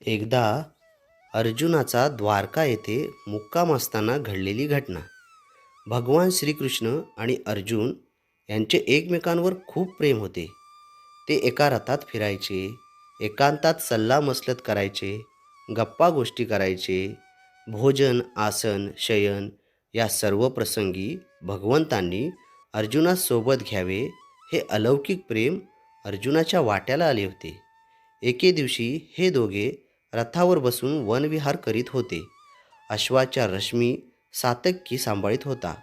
एकदा अर्जुनाचा द्वारका येथे मुक्काम असताना घडलेली घटना. भगवान श्रीकृष्ण आणि अर्जुन यांचे एकमेकांवर खूप प्रेम होते. ते एका रथात फिरायचे एकांतात सल्लामसलत करायचे गप्पा गोष्टी करायचे भोजन आसन शयन या सर्व प्रसंगी भगवंतांनी अर्जुनास सोबत घ्यावे हे अलौकिक प्रेम अर्जुनाच्या वाट्याला आले होते. एके दिवशी हे दोघे रथावर बसून वनविहार करीत होते. अश्वाच्या रश्मी सातक्की सांभाळीत होता.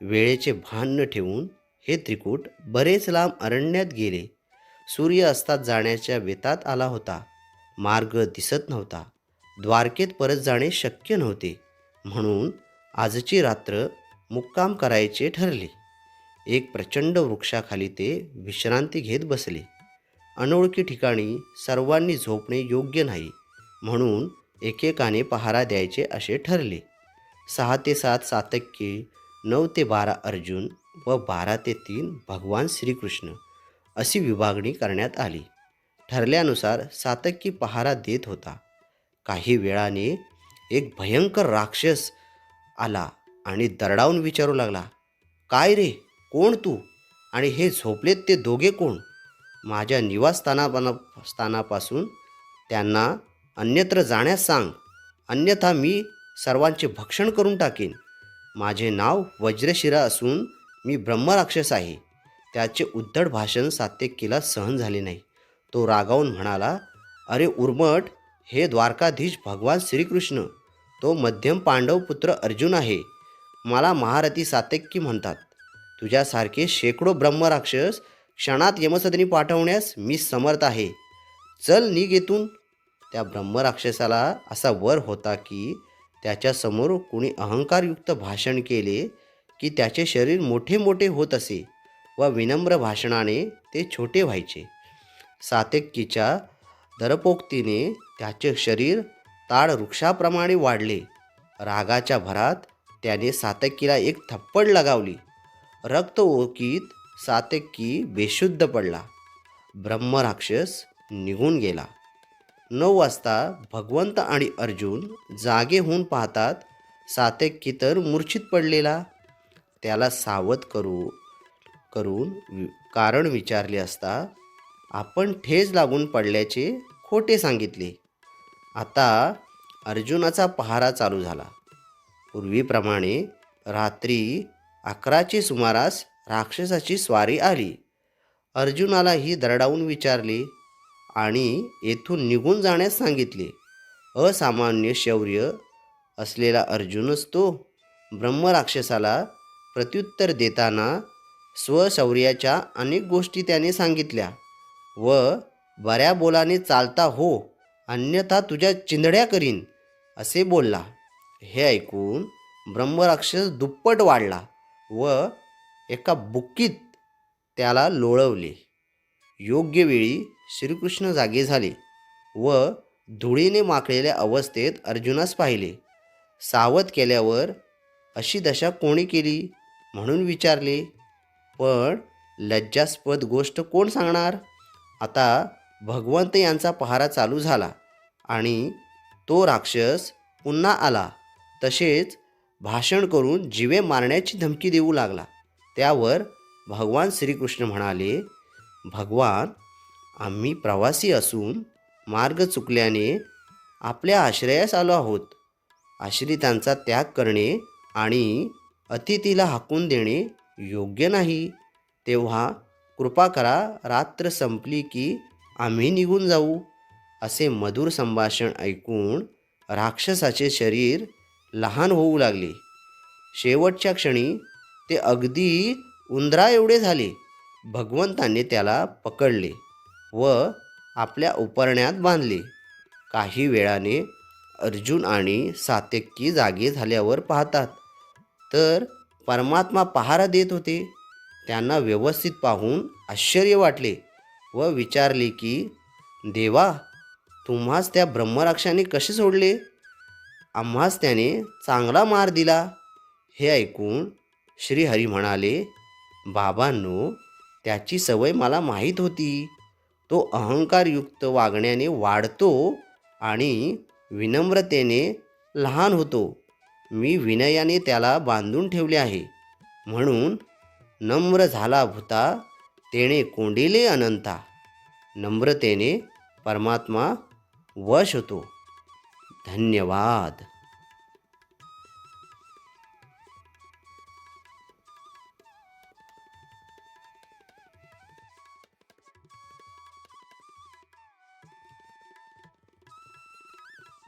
वेळेचे भान न ठेवून हे त्रिकूट बरेच लांब अरण्यात गेले. सूर्य अस्तात जाण्याच्या वेतात आला होता. मार्ग दिसत नव्हता. द्वारकेत परत जाणे शक्य नव्हते. म्हणून आजची रात्र मुक्काम करायचे ठरले. एक प्रचंड वृक्षाखाली ते विश्रांती घेत बसले. अनोळखी ठिकाणी सर्वांनी झोपणे योग्य नाही. म्हणून एकेकाने पहारा द्यायचे असे ठरले. सहा ते सात सातक्की नऊ ते बारा अर्जुन व बारा ते तीन भगवान श्रीकृष्ण अशी विभागणी करण्यात आली. ठरल्यानुसार सातक्की पहारा देत होता. काही वेळाने एक भयंकर राक्षस आला आणि दरडावून विचारू लागला काय रे? कोण तू? आणि हे झोपलेत ते दोघे कोण? माझ्या निवासस्थानापना स्थानापासून त्यांना अन्यत्र जाण्यास सांग. अन्यथा मी सर्वांचे भक्षण करून टाकेन. माझे नाव वज्रशिरा असून मी ब्रह्मराक्षस आहे. त्याचे उद्धट भाषण सात्यकीला सहन झाले नाही. तो रागावून म्हणाला अरे उर्मट हे द्वारकाधीश भगवान श्रीकृष्ण. तो मध्यम पांडव पुत्र अर्जुन आहे. मला महारथी सात्यकी म्हणतात. तुझ्यासारखे शेकडो ब्रह्मराक्षस क्षणात यमसदनी पाठवण्यास मी समर्थ आहे. चल निघ येथून त्या ब्रह्मराक्षसाला असा वर होता की त्याच्यासमोर कुणी अहंकारयुक्त भाषण केले की त्याचे शरीर मोठे मोठे होत असे व विनम्र भाषणाने ते छोटे व्हायचे. सात्यकीच्या दरपोक्तीने त्याचे शरीर ताड वृक्षाप्रमाणे वाढले. रागाच्या भरात त्याने सातकीला एक थप्पड लगावली. रक्त ओकीत सातकी बेशुद्ध पडला. ब्रह्मराक्षस निघून गेला. नऊ वाजता भगवंत आणि अर्जुन जागे होऊन पाहतात सात्यकी तर मूर्छित पडलेला. त्याला सावध करू करून वि- कारण विचारले असता आपण ठेज लागून पडल्याचे खोटे सांगितले. आता अर्जुनाचा पहारा चालू झाला. पूर्वीप्रमाणे रात्री अकराचे सुमारास राक्षसाची स्वारी आली. अर्जुनालाही दरडावून विचारले आणि येथून निघून जाण्यास सांगितले. असामान्य शौर्य असलेला अर्जुनच तो ब्रह्मराक्षसाला प्रत्युत्तर देताना स्वशौर्याच्या अनेक गोष्टी त्याने सांगितल्या व बऱ्या बोलाने चालता हो अन्यथा तुझ्या चिंधड्या करीन असे बोलला. हे ऐकून ब्रह्मराक्षस दुप्पट वाढला व एका बुक्कीत त्याला लोळवले. योग्य वेळी श्रीकृष्ण जागे झाले व धुळीने माखलेल्या अवस्थेत अर्जुनास पाहिले. सावध केल्यावर अशी दशा कोणी केली? म्हणून विचारले. पण लज्जास्पद गोष्ट कोण सांगणार? आता भगवंत यांचा पहारा चालू झाला आणि तो राक्षस पुन्हा आला. तसेच भाषण करून जिवे मारण्याची धमकी देऊ लागला. त्यावर भगवान श्रीकृष्ण म्हणाले भगवान आम्ही प्रवासी असून मार्ग चुकल्याने आपल्या आश्रयास आलो आहोत. आश्रितांचा त्याग करणे आणि अतिथीला हाकून देणे योग्य नाही. तेव्हा कृपा करा रात्र संपली की आम्ही निघून जाऊ असे मधुर संभाषण ऐकून राक्षसाचे शरीर लहान होऊ लागले. शेवटच्या क्षणी ते अगदी उंदरा एवढे झाले. भगवंताने त्याला पकडले व आपल्या उपरण्यात बांधले. काही वेळाने अर्जुन आणि सात्यकी जागे झाल्यावर पाहतात. तर परमात्मा पहारा देत होते. त्यांना व्यवस्थित पाहून आश्चर्य वाटले व विचारले की देवा तुम्हास त्या ब्रह्मराक्षाने कसे सोडले? आम्हास त्याने चांगला मार दिला. हे ऐकून श्रीहरी म्हणाले बाबांनो त्याची सवय मला माहीत होती. तो अहंकारयुक्त वागण्याने वाढतो आणि विनम्रतेने लहान होतो. मी विनयाने त्याला बांधून ठेवले आहे. म्हणून नम्र झाला भूता तेणे कोंडिले अनंता. नम्रतेने परमात्मा वश होतो. धन्यवाद.